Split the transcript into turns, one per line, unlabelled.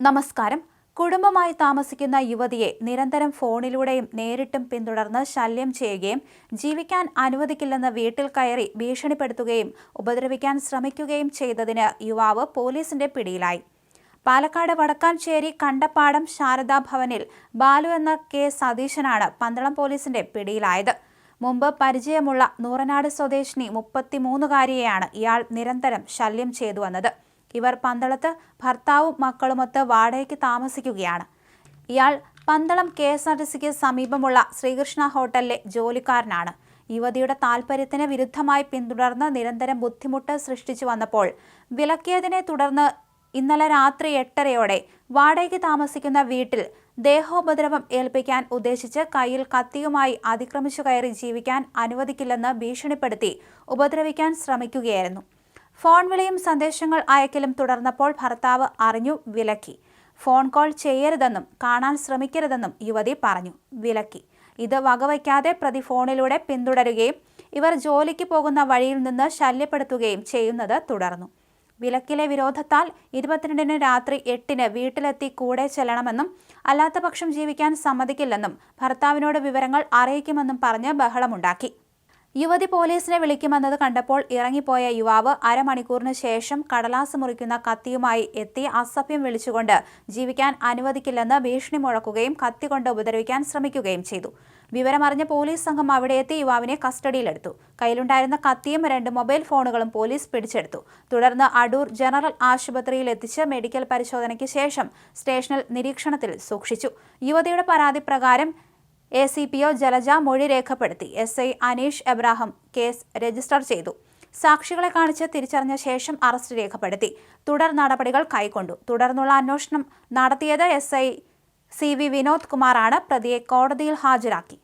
നമസ്കാരം. കുടുംബമായി താമസിക്കുന്ന യുവതിയെ നിരന്തരം ഫോണിലൂടെയും നേരിട്ടും പിന്തുടർന്ന് ശല്യം ചെയ്യുകയും ജീവിക്കാൻ അനുവദിക്കില്ലെന്ന് വീട്ടിൽ കയറി ഭീഷണിപ്പെടുത്തുകയും ഉപദ്രവിക്കാൻ ശ്രമിക്കുകയും ചെയ്തതിന് യുവാവ് പോലീസിന്റെ പിടിയിലായി. പാലക്കാട് വടക്കാഞ്ചേരി കണ്ടപ്പാടം ശാരദാ ഭവനിൽ ബാലു എന്ന കെ സതീശനാണ് പന്തളം പോലീസിന്റെ പിടിയിലായത്. മുമ്പ് പരിചയമുള്ള നൂറനാട് സ്വദേശിനി മുപ്പത്തിമൂന്നുകാരിയെയാണ് ഇയാൾ നിരന്തരം ശല്യം ചെയ്തു വന്നത് ഇവർ പന്തളത്ത് ഭർത്താവും മക്കളുമൊത്ത് വാടകയ്ക്ക് താമസിക്കുകയാണ്. ഇയാൾ Pandalam K S R T സിക്ക് സമീപമുള്ള ശ്രീകൃഷ്ണ ഹോട്ടലിലെ ജോലിക്കാരനാണ്. യുവതിയുടെ താൽപ്പര്യത്തിന് വിരുദ്ധമായി പിന്തുടർന്ന് നിരന്തരം ബുദ്ധിമുട്ട് സൃഷ്ടിച്ചു വന്നപ്പോൾ വിലക്കിയതിനെ തുടർന്ന് ഇന്നലെ രാത്രി എട്ടരയോടെ വാടകയ്ക്ക് താമസിക്കുന്ന വീട്ടിൽ ദേഹോപദ്രവം ഏൽപ്പിക്കാൻ ഉദ്ദേശിച്ച് കയ്യിൽ കത്തിയുമായി അതിക്രമിച്ചു കയറി ജീവിക്കാൻ അനുവദിക്കില്ലെന്ന് ഭീഷണിപ്പെടുത്തി ഉപദ്രവിക്കാൻ ശ്രമിക്കുകയായിരുന്നു. ഫോൺ വിളിയും സന്ദേശങ്ങൾ അയക്കലും തുടർന്നപ്പോൾ ഭർത്താവ് അറിഞ്ഞു വിലക്കി. ഫോൺ കോൾ ചെയ്യരുതെന്നും കാണാൻ ശ്രമിക്കരുതെന്നും യുവതി പറഞ്ഞു. വിലക്കി. ഇത് വകവയ്ക്കാതെ പ്രതി ഫോണിലൂടെ പിന്തുടരുകയും ഇവർ ജോലിക്ക് പോകുന്ന വഴിയിൽ നിന്ന് ശല്യപ്പെടുത്തുകയും ചെയ്യുന്നത് തുടർന്നു. വിലക്കിലെ വിരോധത്താൽ ഇരുപത്തിരണ്ടിന് രാത്രി എട്ടിന് വീട്ടിലെത്തി കൂടെ ചെല്ലണമെന്നും അല്ലാത്തപക്ഷം ജീവിക്കാൻ സമ്മതിക്കില്ലെന്നും ഭർത്താവിനോട് വിവരങ്ങൾ അറിയിക്കുമെന്നും പറഞ്ഞ് ബഹളമുണ്ടാക്കി. യുവതി പോലീസിനെ വിളിക്കുമെന്നത് കണ്ടപ്പോൾ ഇറങ്ങിപ്പോയ യുവാവ് അരമണിക്കൂറിന് ശേഷം കടലാസ് മുറിക്കുന്ന കത്തിയുമായി എത്തി അസഭ്യം വിളിച്ചുകൊണ്ട് ജീവിക്കാൻ അനുവദിക്കില്ലെന്ന് ഭീഷണി മുഴക്കുകയും കത്തികൊണ്ട് ഉപദ്രവിക്കാൻ ശ്രമിക്കുകയും ചെയ്തു. വിവരമറിഞ്ഞ പോലീസ് സംഘം അവിടെ എത്തി യുവാവിനെ കസ്റ്റഡിയിലെടുത്തു. കയ്യിലുണ്ടായിരുന്ന കത്തിയും രണ്ട് മൊബൈൽ ഫോണുകളും പോലീസ് പിടിച്ചെടുത്തു. തുടർന്ന് അടൂർ ജനറൽ ആശുപത്രിയിൽ എത്തിച്ച് മെഡിക്കൽ പരിശോധനയ്ക്ക് ശേഷം സ്റ്റേഷനിൽ നിരീക്ഷണത്തിൽ സൂക്ഷിച്ചു. യുവതിയുടെ പരാതി പ്രകാരം A C P O Jalaja മൊഴി രേഖപ്പെടുത്തി. S I Aneesh Ebrahim case register ചെയ്തു. സാക്ഷികളെ കാണിച്ച് തിരിച്ചറിഞ്ഞ ശേഷം അറസ്റ്റ് രേഖപ്പെടുത്തി. തുടർ നടപടികൾ കൈക്കൊണ്ടു. തുടർന്നുള്ള അന്വേഷണം നടത്തിയത് S I C V Vinod കുമാറാണ്. പ്രതിയെ കോടതിയിൽ ഹാജരാക്കി.